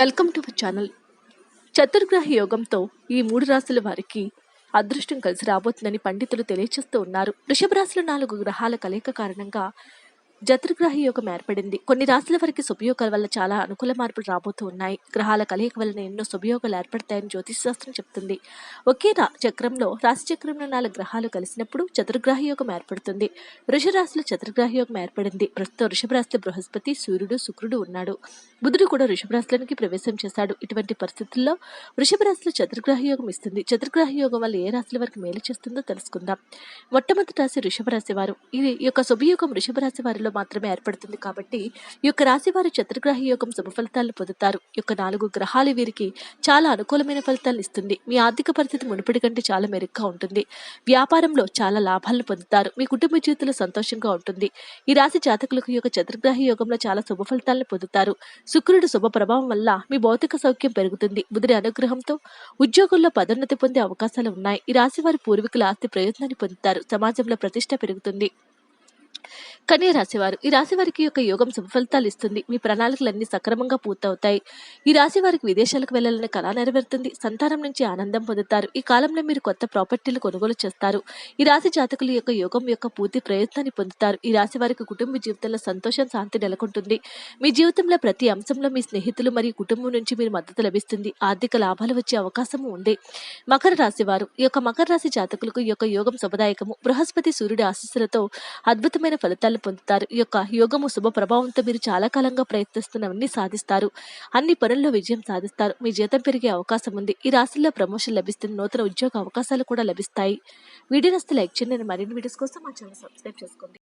Welcome to our channel. చతుర్గ్రహ యోగంతో ఈ మూడు రాశుల వారికి అదృష్టం కలిసి రాబోతుందని పండితులు తెలియచేస్తూ ఉన్నారు. వృషభ రాశిలో నాలుగు గ్రహాల కలయిక కారణంగా చతుర్గ్రహ యోగం ఏర్పడింది. కొన్ని రాశుల వారికి శుభయోగాల వల్ల చాలా అనుకూల మార్పులు రాబోతూ ఉన్నాయి. గ్రహాల కలయిక వలన ఎన్నో శుభయోగాలు ఏర్పడతాయని జ్యోతిషశాస్త్రం చెప్తుంది. ఒకే రా చక్రంలో రాశి చక్రంలో నాలుగు గ్రహాలు కలిసినప్పుడు చతుర్గ్రహ యోగం ఏర్పడుతుంది. వృషభ రాశిలో చతుర్గ్రహ యోగం ఏర్పడింది. ప్రస్తుతం ఋషభరాశి బృహస్పతి సూర్యుడు శుక్రుడు ఉన్నాడు. బుధుడు కూడా వృషభ ప్రవేశం చేశాడు. ఇటువంటి పరిస్థితుల్లో వృషభ రాశిలో చతుర్గ్రహ యోగం ఇస్తుంది. చతుర్గ్రహ యోగం వల్ల ఏ రాశుల వరకు మేలు చేస్తుందో తెలుసుకుందాం. మొట్టమొదటి రాశి ఋషభరాశి వారు. ఇది ఈ యొక్క శుభయోగం వృషభ వారిలో సమయంలో మాత్రమే ఏర్పడుతుంది కాబట్టి ఈ యొక్క రాశి వారు చతుర్గ్రహ యోగం శుభ ఫలితాలను పొందుతారు. ఈ యొక్క నాలుగు గ్రహాలు వీరికి చాలా అనుకూలమైన ఫలితాలు ఇస్తుంది. మీ ఆర్థిక పరిస్థితి మునుపటి కంటే చాలా మెరుగ్గా ఉంటుంది. వ్యాపారంలో చాలా లాభాలను పొందుతారు. మీ కుటుంబ జీవితంలో సంతోషంగా ఉంటుంది. ఈ రాశి జాతకులకు యొక్క చతుర్గ్రహ యోగంలో చాలా శుభ ఫలితాలను పొందుతారు. శుక్రుడు శుభ ప్రభావం వల్ల మీ భౌతిక సౌఖ్యం పెరుగుతుంది. బుధుడి అనుగ్రహంతో ఉద్యోగంలో పదోన్నతి పొందే అవకాశాలు ఉన్నాయి. ఈ రాశి వారి పూర్వీకుల ఆస్తి ప్రయోజనాన్ని పొందుతారు. సమాజంలో ప్రతిష్ట పెరుగుతుంది. కన్య రాశివారు. ఈ రాశి వారికి యొక్క యోగం శుభ ఫలితాలు ఇస్తుంది. మీ ప్రణాళికలన్నీ సక్రమంగా పూర్తవుతాయి. ఈ రాశి వారికి విదేశాలకు వెళ్ళాలనే కళ నెరవేరుతుంది. సంతానం నుంచి ఆనందం పొందుతారు. ఈ కాలంలో మీరు కొత్త ప్రాపర్టీలు కొనుగోలు చేస్తారు. ఈ రాశి జాతకుల యొక్క యోగం యొక్క పూర్తి ప్రయత్నాన్ని పొందుతారు. ఈ రాశి వారికి కుటుంబ జీవితంలో సంతోషం శాంతి నెలకొంటుంది. మీ జీవితంలో ప్రతి అంశంలో మీ స్నేహితులు మరియు కుటుంబం నుంచి మీరు మద్దతు లభిస్తుంది. ఆర్థిక లాభాలు వచ్చే అవకాశం ఉంది. మకర రాశి వారు ఈ యొక్క మకర రాశి జాతకులకు ఈ యొక్క యోగం శుభదాయకము. బృహస్పతి సూర్యుడి ఆశీస్సులతో అద్భుతమైన ఫలితాలు పొందుతారు. ఈ యొక్క యోగము శుభ ప్రభావంతో మీరు చాలా కాలంగా ప్రయత్నిస్తున్నవన్నీ సాధిస్తారు. అన్ని పనుల్లో విజయం సాధిస్తారు. మీ జీతం పెరిగే అవకాశం ఉంది. ఈ రాశుల్లో ప్రమోషన్ లభిస్తుంది. నూతన ఉద్యోగ అవకాశాలు కూడా లభిస్తాయి. వీడియో నస్తే లైక్ చేయండి. మరిన్ని వీడియోస్ కోసం మా ఛానల్ సబ్స్క్రైబ్ చేసుకోండి.